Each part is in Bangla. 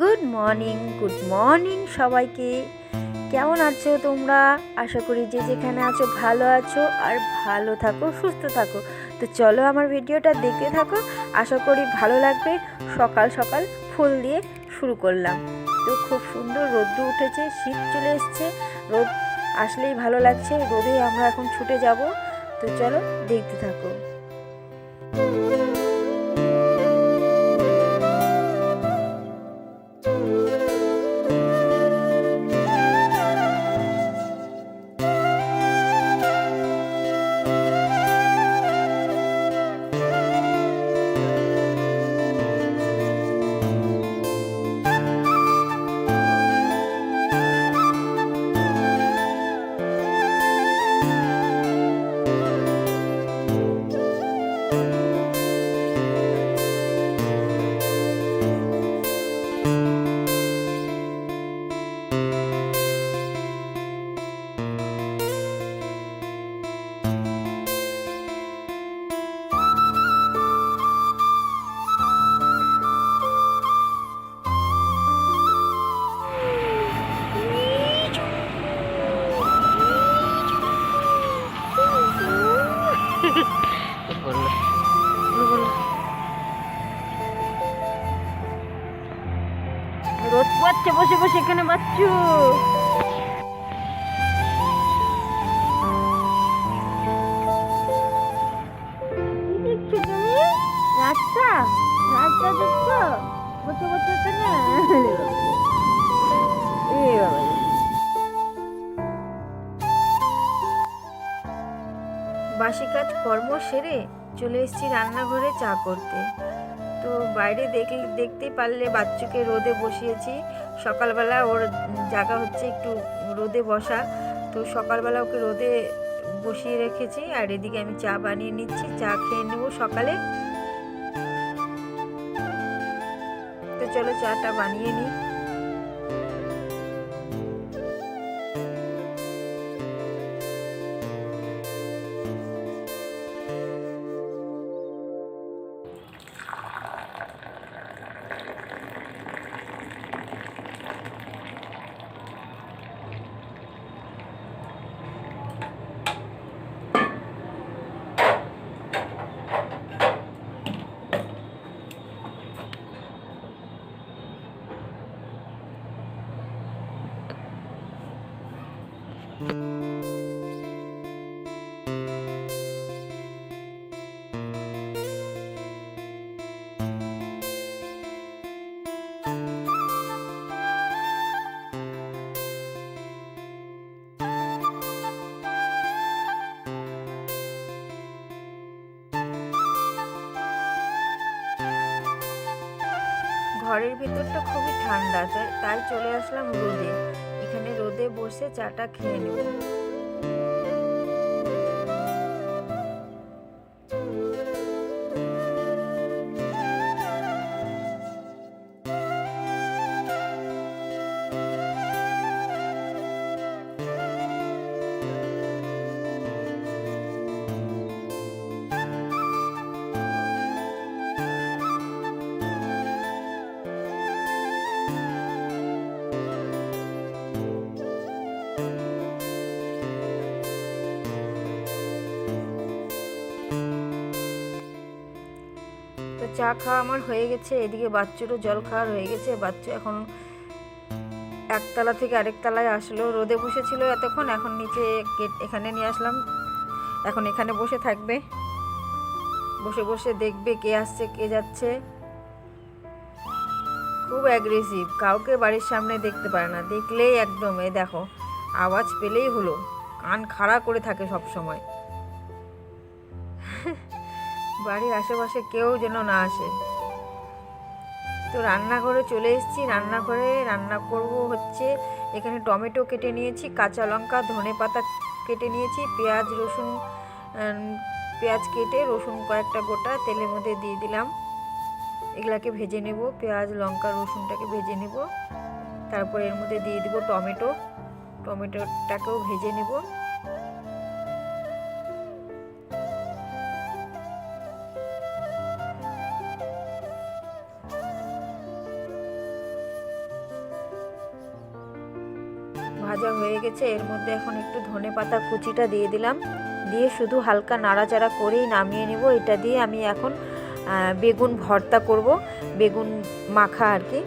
গুড মর্নিং গুড মর্নিং সবাইকে। কেমন আছো তোমরা? আশা করি যে যেখানে আছো ভালো আছো আর ভালো থাকো, সুস্থ থাকো। তো চলো আমার ভিডিওটা দেখতে থাকো। আশা করি ভালো লাগবে। সকাল সকাল ফুল দিয়ে শুরু করলাম। তো খুব সুন্দর রোদ্দু উঠেছে, শীত চলে এসছে। রোদ আসলেই ভালো লাগছে, রোদে আমরা এখন ছুটে যাব। তো চলো দেখতে থাকো। রোদ পোয়াচ্ছে বসে বসে এখানে তুমি? রাস্তা? রাস্তা বাসি কাজ কর্ম সেরে চলে এসেছি রান্নাঘরে চা করতে। তো বাইরে দেখলে দেখতেই পারলে বাচ্চুকে রোদে বসিয়েছি। সকালবেলা ওর জায়গা হচ্ছে একটু রোদে বসা। তো সকালবেলা ওকে রোদে বসিয়ে রেখেছি আর এদিকে আমি চা বানিয়ে নিচ্ছি, চা খেয়ে নেব সকালে। তো চলো চাটা বানিয়ে নিই। ঘরের ভিতরটা খুবই ঠান্ডা তাই চলে আসলাম রোদে বসে চাটা খেয়ে নেব তো চা খাওয়া আমার হয়ে গেছে, এদিকে বাচ্চুরও জল খাওয়ার হয়ে গেছে, বাচ্চু এখন একতলা থেকে আরেক তলায় আসলো, রোদে বসেছিল এতক্ষণ, এখন নিচে এখানে নিয়ে আসলাম, এখন এখানে বসে থাকবে, বসে বসে দেখবে কে আসছে, কে যাচ্ছে। খুব অ্যাগ্রেসিভ কাউকে বাড়ির সামনে দেখতে পারে না, দেখলেই একদম এ দেখো, আওয়াজ পেলেই হলো, কান খাড়া করে থাকে সব সময় বাড়ির আশেপাশে কেউ যেন না আসে। তো রান্নাঘরে চলে এসেছি। রান্নাঘরে রান্না করব হচ্ছে এখানে টমেটো কেটে নিয়েছি, কাঁচা লঙ্কা, ধনে পাতা কেটে নিয়েছি, পেঁয়াজ, রসুন পেঁয়াজ কেটে রসুন কয়েকটা গোটা তেলের মধ্যে দিয়ে দিলাম। এগুলাকে ভেজে নেব, পেঁয়াজ, লঙ্কা, রসুনটাকে ভেজে নেব। তারপর এর মধ্যে দিয়ে দেবো টমেটো। টমেটোটাকেও ভেজে নেব। ভাজা হয়ে গেছে, এর মধ্যে এখন একটু ধনে পাতা কুচিটা দিয়ে দিলাম। দিয়ে শুধু হালকা নাড়াচাড়া করেই নামিয়ে নেব। এটা দিয়ে আমি এখন বেগুন ভর্তা করব, বেগুন মাখা আর কি।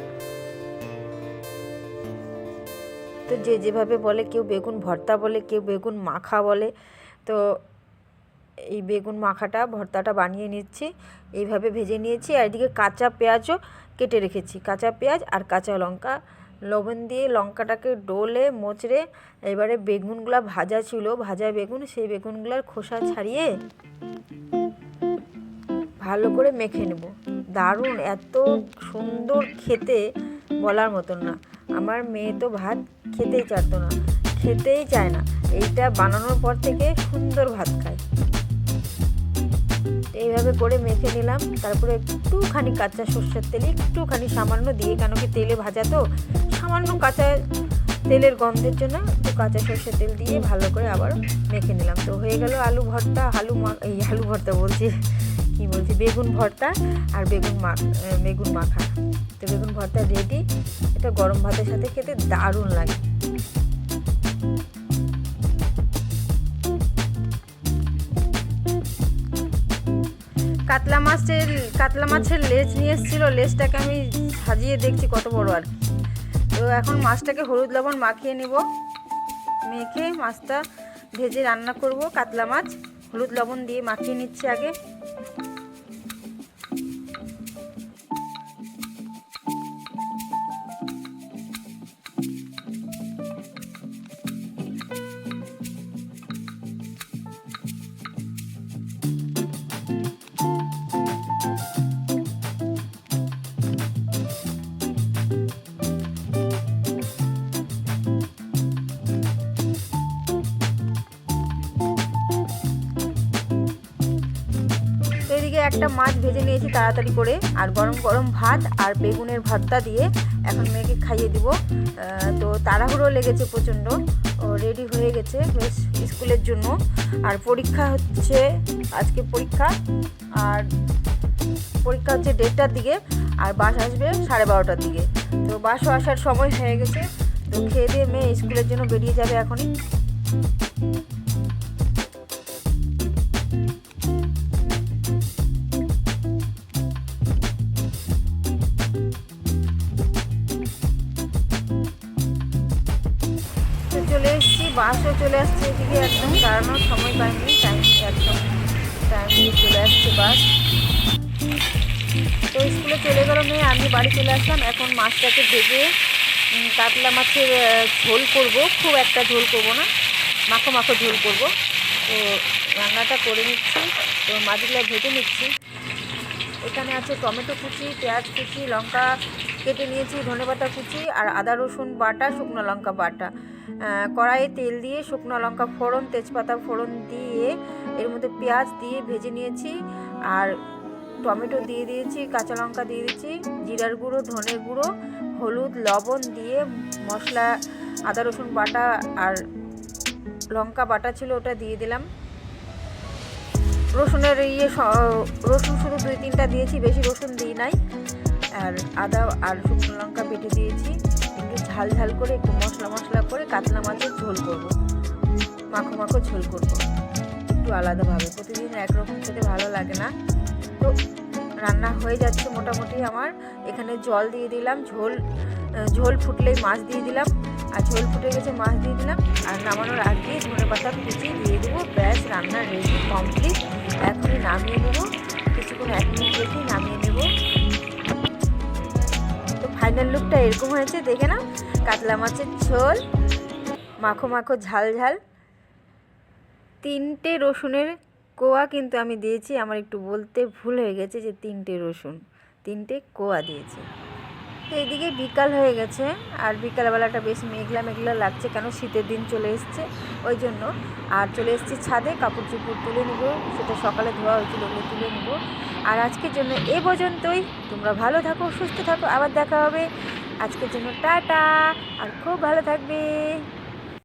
তো যে যেভাবে বলে, কেউ বেগুন ভর্তা বলে, কেউ বেগুন মাখা বলে, তো এই বেগুন মাখাটা, ভর্তাটা বানিয়ে নিচ্ছি। এইভাবে ভেজে নিয়েছি। আর এদিকে কাঁচা পেঁয়াজও কেটে রেখেছি। কাঁচা পেঁয়াজ আর কাঁচা লঙ্কা লবণ দিয়ে লঙ্কাটাকে ডোলে, মোচড়ে, এবারে বেগুনগুলো ভাজা ছিল, ভাজা বেগুন, সেই বেগুনগুলোর খোসা ছাড়িয়ে ভালো করে মেখে নেব। দারুণ, এত সুন্দর খেতে বলার মতন না। আমার মেয়ে তো ভাত খেতেই চাইতো না, খেতেই চায় না। এইটা বানানোর পর থেকে সুন্দর ভাত খায়। এইভাবে করে মেখে নিলাম। তারপরে একটুখানি কাঁচা সর্ষের তেল, একটুখানি সামান্য দিয়ে, কেন কি তেলে ভাজা তো, সামান্য কাঁচা তেলের গন্ধের জন্য একটু কাঁচা সর্ষের তেল দিয়ে ভালো করে আবার মেখে নিলাম। তো হয়ে গেল আলু ভর্তা, আলু এই আলু ভর্তা বলছি, কি বলছি, বেগুন ভর্তা আর বেগুন মা বেগুন মাখা। তো বেগুন ভর্তা রেডি এটা গরম ভাতের সাথে খেতে দারুণ লাগে। কাতলা মাছের কাতলা মাছের লেজ নিয়ে এসেছিল, লেজটাকে আমি সাজিয়ে দেখছি কত বড় আর তো এখন মাছটাকে হলুদ লবণ মাখিয়ে নিব। মেখে মাছটা ভেজে রান্না করব। কাতলা মাছ হলুদ লবণ দিয়ে মাখিয়ে নিচ্ছি আগে। একটা মাছ ভেজে নিয়েছি তাড়াতাড়ি করে, আর গরম গরম ভাত আর বেগুনের ভর্তা দিয়ে এখন মেয়েকে খাইয়ে দিব। তো তাড়াহুড়ো লেগেছে প্রচণ্ড, ও রেডি হয়ে গেছে বেশ স্কুলের জন্য। আর পরীক্ষা হচ্ছে, আজকে পরীক্ষা, আর পরীক্ষা হচ্ছে দেড়টার দিকে, আর বাস আসবে সাড়ে বারোটার দিকে। তো বাসও আসার সময় হয়ে গেছে, তো খেয়ে দিয়ে মেয়ে স্কুলের জন্য বেরিয়ে যাবে এখনই। বাসও চলে আসছে এদিকে একদম, দাঁড়ানোর সময় পাইনি টাইম একদম টাইম চলে আসছে বাস। তো স্কুলে চলে গেল মেয়ে, আমি বাড়ি চলে আসলাম, এখন মাছটাকে ভেজে কাতলা মাছের ঝোল করব, খুব একটা ঝোল করব না, মাখো মাখো ঝোল করব। তো রান্নাটা করে নিচ্ছি, তো মাছগুলো ভেজে নিচ্ছি। এখানে আছে টমেটো কুচি, পেঁয়াজ কুচি, লঙ্কা কেটে নিয়েছি ধনেপাতা কুচি আর আদা রসুন বাটা, শুকনো লঙ্কা বাটা। কড়াইয়ে তেল দিয়ে শুকনো লঙ্কা ফোড়ন, তেজপাতা ফোড়ন দিয়ে এর মধ্যে পেঁয়াজ দিয়ে ভেজে নিয়েছি আর টমেটো দিয়ে দিয়েছি, কাঁচা লঙ্কা দিয়ে দিয়েছি, জিরার গুঁড়ো ধনের গুঁড়ো, হলুদ, লবণ দিয়ে মশলা, আদা রসুন বাটা আর লঙ্কা বাটা ছিল ওটা দিয়ে দিলাম। রসুনের ইয়ে রসুন শুধু দুই তিনটা দিয়েছি, বেশি রসুন দিই নাই। আর আদা, আর শুকনো লঙ্কা বেটে দিয়েছি। একটু ঝাল ঝাল করে, একটু মশলা মশলা করে কাতলা মাছের ঝোল করব। মাখো মাখো ঝোল করব। একটু আলাদাভাবে। প্রতিদিন একরকম খেতে ভালো লাগে না। তো রান্না হয়ে যাচ্ছে মোটামুটি আমার। এখানে জল দিয়ে দিলাম, ঝোল ঝোল ফুটলেই মাছ দিয়ে দিলাম। আর ঝোল ফুটে গেছে, মাছ দিয়ে দিলাম। আর নামানোর আগে ধনে পাতা কুচি দিয়ে দেবো। ব্যাস, রান্না রেডি কমপ্লিট এখনই নামিয়ে নেব। কিছুক্ষণ এক মিনিট রেখে নামিয়ে নেব। ফাইনাল লুকটা এরকম হয়েছে, দেখে না কাতলা মাছের ঝোল, মাখো মাখো ঝাল ঝাল। তিনটে রসুনের কোয়া কিন্তু আমি দিয়েছি, আমার একটু বলতে ভুল হয়ে গেছে যে তিনটে রসুন, তিনটে কোয়া দিয়েছি। তো এদিকে বিকাল হয়ে গেছে, আর বিকালবেলাটা বেশ মেঘলা মেঘলা লাগছে কেন শীতের দিন চলে এসছে, ওই জন্য। আর চলে এসেছি ছাদে, কাপড় চোপড় তুলে নেব, সেটা সকালে ধোয়া হয়েছিল ওগুলো তুলে নেব। আর আজকের জন্য এ পর্যন্তই, তোমরা ভালো থাকো, সুস্থ থাকো, আবার দেখা হবে। আজকের জন্য টাটা, আর খুব ভালো থাকবে।